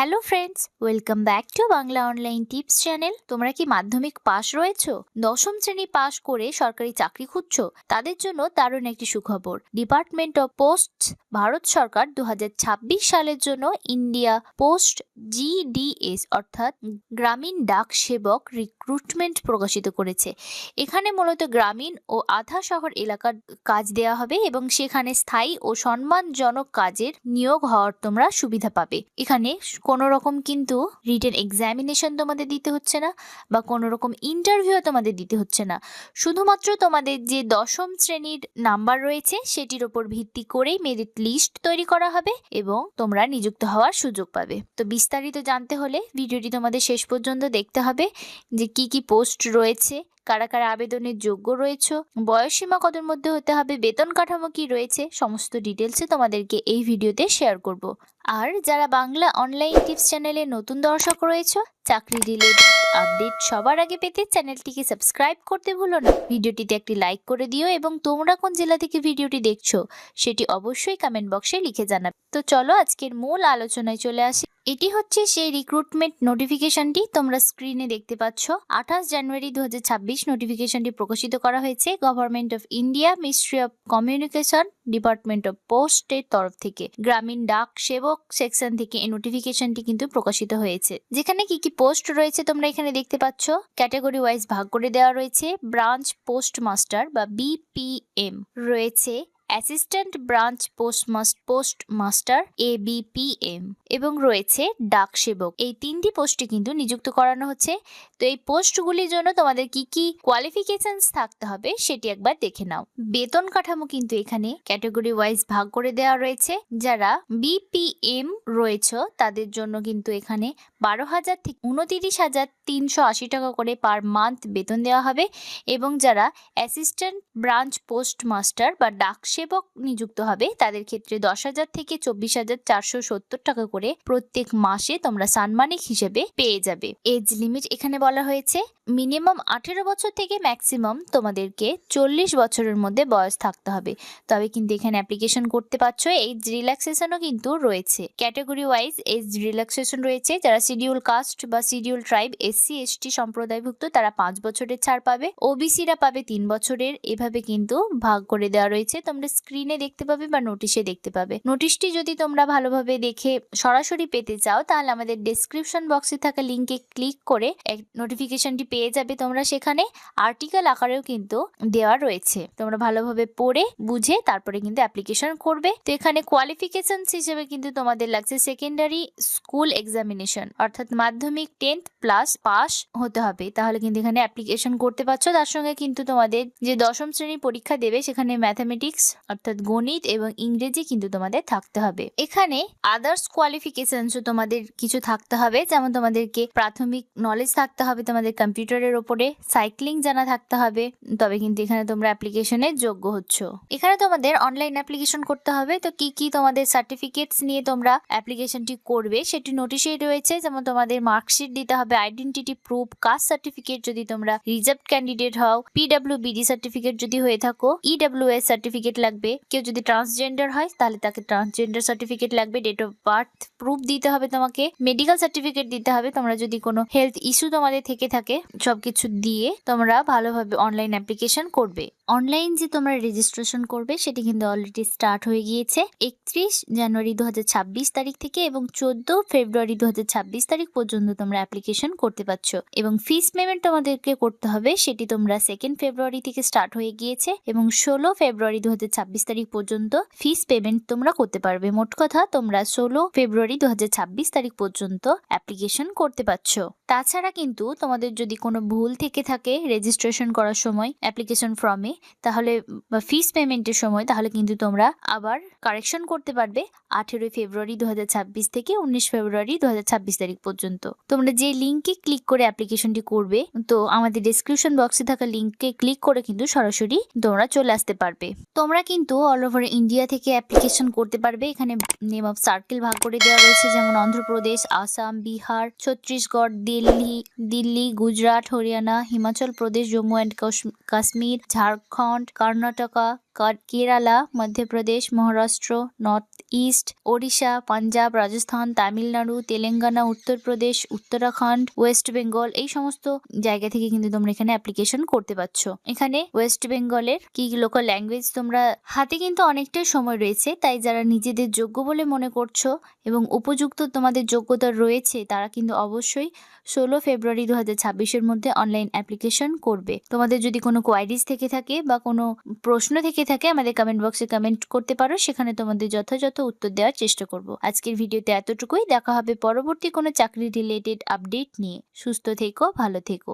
Hello friends, welcome back to Bangla online tips channel. তোমরা কি মাধ্যমিক পাশ রয়েছো? দশম শ্রেণি পাশ করে সরকারি চাকরি খুঁজছো? তাদের জন্য দারুণ একটি সুখবর। ডিপার্টমেন্ট অফ পোস্ট ভারত সরকার দু হাজার ছাব্বিশ সালের জন্য ইন্ডিয়া পোস্ট জিডিএস অর্থাৎ গ্রামীণ ডাক সেবক রিক্রুটমেন্ট প্রকাশিত করেছে। এখানে মূলত গ্রামীণ ও আধা শহর এলাকার কাজ দেওয়া হবে এবং সেখানে স্থায়ী ও সম্মানজনক কাজের নিয়োগ হওয়ার তোমরা সুবিধা পাবে। এখানে কোনো রকম কিন্তু রিটেন এক্সামিনেশন তোমাদের দিতে হচ্ছে না বা কোনো রকম ইন্টারভিউ তোমাদের দিতে হচ্ছে না। শুধুমাত্র তোমাদের যে দশম শ্রেণির নাম্বার রয়েছে সেটির ওপর ভিত্তি করেই মেরিট লিস্ট তৈরি করা হবে এবং তোমরা নিযুক্ত হওয়ার সুযোগ পাবে। তো বিস্তারিত জানতে হলে ভিডিওটি তোমাদের শেষ পর্যন্ত দেখতে হবে যে কি কি পোস্ট রয়েছে কারা কারা আবেদনের যোগ্য রয়েছে? বয়সসীমা কতর মধ্যে হতে হবে? বেতন কাঠামো কি রয়েছে? সমস্ত ডিটেলসে তোমাদেরকে এই ভিডিওতে শেয়ার করব। আর যারা বাংলা অনলাইন টিপস চ্যানেলে নতুন দর্শক রয়েছে, চাকরি রিলেটেড আপডেট সবার আগে পেতে চ্যানেলটিকে সাবস্ক্রাইব করতে ভুলো না। ভিডিওটিতে একটি লাইক করে দিও এবং তোমরা কোন জেলা থেকে ভিডিওটি দেখছ, সেটি অবশ্যই কমেন্ট বক্সে লিখে জানাবে। তো চলো আজকের মূল আলোচনায় চলে আসি। এটি হচ্ছে সেই রিক্রুটমেন্ট নোটিফিকেশনটি তোমরা স্ক্রিনে দেখতে পাচ্ছ। আঠাশ জানুয়ারি দু নোটিফিকেশনটি প্রকাশিত করা হয়েছে government of India ministry of communication department of পোস্টের তরফ থেকে। গ্রামীণ ডাক সেবক সেকশন থেকে এই নোটিফিকেশনটি কিন্তু প্রকাশিত হয়েছে। যেখানে কি কি পোস্ট রয়েছে তোমরা এখানে দেখতে পাচ্ছ। ক্যাটাগরি ওয়াইজ ভাগ করে দেওয়া রয়েছে। ব্রাঞ্চ পোস্ট মাস্টার বা বিপিএম রয়েছে। Assistant branch post post master A BPM এবং রয়েছে ডাক সেবক। এই তিনটি পোস্টে কিন্তু নিযুক্ত করানো হচ্ছে। তো এই পোস্টগুলির জন্য তোমাদের কি কি কোয়ালিফিকেশনস থাকতে হবে সেটি একবার দেখে নাও। বেতন কাঠামো কিন্তু এখানে ক্যাটাগরি ওয়াইজ ভাগ করে দেওয়া রয়েছে। যারা বিপিএম রয়েছে, তাদের জন্য কিন্তু এখানে বারো হাজার থেকে উনতিরিশ হাজার তিনশো আশি টাকা করে পার মান্থ বেতন দেওয়া হবে। এবং যারা অ্যাসিস্ট্যান্ট ব্রাঞ্চ পোস্ট মাস্টার বা ডাক সেবক নিযুক্ত হবে। তাদের ক্ষেত্রে দশ হাজার থেকে চব্বিশ হাজার চারশো সত্তর টাকা করে প্রত্যেক মাসে তোমরা সানমানিক হিসেবে পেয়ে যাবে। এজ লিমিট এখানে বলা হয়েছে, মিনিমাম আঠেরো বছর থেকে ম্যাক্সিমাম তোমাদেরকে চল্লিশ বছরের মধ্যে বয়স থাকতে হবে। তবে কিন্তু এখানে অ্যাপ্লিকেশন করতে পারছ, এজ রিল্যাক্সেশনও কিন্তু রয়েছে। ক্যাটাগরি ওয়াইজ এজ রিল্যাক্সেশন রয়েছে। যারা শিডিউল কাস্ট বা শিডিউল ট্রাইব এসসি এসটি সম্প্রদায়ভুক্ত, তারা পাঁচ বছরের ছাড় পাবে। ওবিসিরা পাবে তিন বছরের। এভাবে কিন্তু ভাগ করে দেওয়া রয়েছে। তোমরা স্ক্রিনে দেখতে পাবে বা নোটিশে দেখতে পাবে। নোটিশটি যদি তোমরা ভালোভাবে দেখে সরাসরি পেতে চাও, তাহলে আমাদের ডেসক্রিপশন বক্সে থাকা লিঙ্কে ক্লিক করে নোটিফিকেশনটি পেয়ে যাবে তোমরা সেখানে। আর্টিকেল আকারেও কিন্তু দেওয়া রয়েছে। তোমরা ভালোভাবে পড়ে, বুঝে, তারপরে কিন্তু অ্যাপ্লিকেশন করবে। তো এখানে কোয়ালিফিকেশন হিসেবে কিন্তু তোমাদের লাগছে সেকেন্ডারি স্কুল এক্সামিনেশন অর্থাৎ মাধ্যমিক টেন্থ প্লাস পাস হতে হবে। তাহলে কিন্তু এখানে অ্যাপ্লিকেশন করতে পারছ। তার সঙ্গে কিন্তু তোমাদের যে দশম শ্রেণির পরীক্ষা দেবে, সেখানে ম্যাথামেটিক্স অর্থাৎ গণিত এবং ইংরেজি কিন্তু তোমাদের থাকতে হবে। এখানে আদার্স কোয়ালিফিকেশনসও তোমাদের কিছু থাকতে হবে। যেমন তোমাদেরকে প্রাথমিক নলেজ থাকতে হবে তোমাদের কম্পিউটারের ওপরে সাইক্লিং জানা থাকতে হবে, তবে কিন্তু এখানে তোমরা অ্যাপ্লিকেশনের যোগ্য হচ্ছ। এখানে তোমাদের অনলাইন অ্যাপ্লিকেশন করতে হবে। তো কি কি তোমাদের সার্টিফিকেটস নিয়ে তোমরা অ্যাপ্লিকেশনটি করবে সেটি নোটিশেই রয়েছে। যেমন তোমাদের মার্কশিট দিতে হবে আইডেন্টিটি প্রুফ কাস্ট সার্টিফিকেট যদি তোমরা রিজার্ভ ক্যান্ডিডেট হও পিডাব্লিউ বিডি সার্টিফিকেট যদি হয়ে থাকো ইডাব্লিউএস সার্টিফিকেট লাগবে। কেউ যদি ট্রান্সজেন্ডার হয়, তাহলে তাকে ট্রান্সজেন্ডার সার্টিফিকেট লাগবে। ডেট অফ বার্থ প্রুফ দিতে হবে তোমাকে। মেডিকেল সার্টিফিকেট দিতে হবে। তোমরা যদি কোনো হেলথ ইস্যু তোমাদের থেকে থাকে, সবকিছু দিয়ে তোমরা ভালোভাবে অনলাইন অ্যাপ্লিকেশন করবে। অনলাইন যে তোমরা রেজিস্ট্রেশন করবে, সেটি কিন্তু অলরেডি স্টার্ট হয়ে গিয়েছে। একত্রিশ জানুয়ারি দু হাজার ছাব্বিশ তারিখ থেকে এবং চোদ্দ ফেব্রুয়ারি দু হাজার ছাব্বিশ তারিখ পর্যন্ত তোমরা অ্যাপ্লিকেশন করতে পারছ। এবং ফিস পেমেন্ট তোমাদেরকে করতে হবে, সেটি তোমরা সেকেন্ড ফেব্রুয়ারি থেকে স্টার্ট হয়ে গিয়েছে এবং ষোলো ফেব্রুয়ারি দু হাজার তারিখ পর্যন্ত ফিস পেমেন্ট তোমরা করতে পারবে। মোট কথা তোমরা ষোলো ফেব্রুয়ারি দু হাজার ছাব্বিশ তারিখ পর্যন্ত অ্যাপ্লিকেশন করতে পারছ। তাছাড়া কিন্তু তোমাদের যদি কোনো ভুল থেকে থাকে রেজিস্ট্রেশন করার সময় অ্যাপ্লিকেশন ফর্মে তাহলে বা ফিস পেমেন্টের সময়, তাহলে কিন্তু তোমরা আবার কারেকশন করতে পারবে আঠেরোই ফেব্রুয়ারি দু হাজার ছাব্বিশ থেকে উনিশ ফেব্রুয়ারি দু হাজার ছাব্বিশ তারিখ পর্যন্ত। তোমরা যে লিঙ্কে ক্লিক করে অ্যাপ্লিকেশনটি করবে, তো আমাদের ডিসক্রিপশন বক্সে থাকা লিঙ্কে ক্লিক করে কিন্তু সরাসরি তোমরা চলে আসতে পারবে। তোমরা কিন্তু অল ওভার ইন্ডিয়া থেকে অ্যাপ্লিকেশন করতে পারবে। এখানে নেম অফ সার্কেল ভাগ করে দেওয়া রয়েছে, যেমন Andhra Pradesh, Assam, Bihar, Chhattisgarh, Delhi Delhi, Gujarat, Haryana, Himachal Pradesh, Jammu and Kashmir, Jharkhand, Karnataka Kerala, Madhya Pradesh, Maharashtra north east, Odisha, Punjab, Rajasthan, Tamil Nadu, Telangana, Uttar Pradesh, Uttarakhand, west Bengal এই সমস্ত জায়গা থেকে কিন্তু তোমরা এখানে application করতে পারছ। এখানে ওয়েস্ট বেঙ্গলের কি লোকাল ল্যাঙ্গুয়েজ তোমরা হাতে কিন্তু অনেকটাই সময় রয়েছে, তাই যারা নিজেদের যোগ্য বলে মনে করছ এবং উপযুক্ত তোমাদের যোগ্যতা রয়েছে, তারা কিন্তু অবশ্যই ষোলো ফেব্রুয়ারি দু হাজার মধ্যে অনলাইন অ্যাপ্লিকেশন করবে। তোমাদের যদি কোনো কোয়ারিজ থেকে থাকে বা কোনো প্রশ্ন থেকে থাকে, আমাদের কমেন্ট বক্সে কমেন্ট করতে পারো, সেখানে তোমাদের যথাযথ উত্তর দেওয়ার চেষ্টা করব। আজকের ভিডিওতে এতটুকুই। দেখা হবে পরবর্তী কোনো চাকরি রিলেটেড আপডেট নিয়ে। সুস্থ থেকো, ভালো থেকো।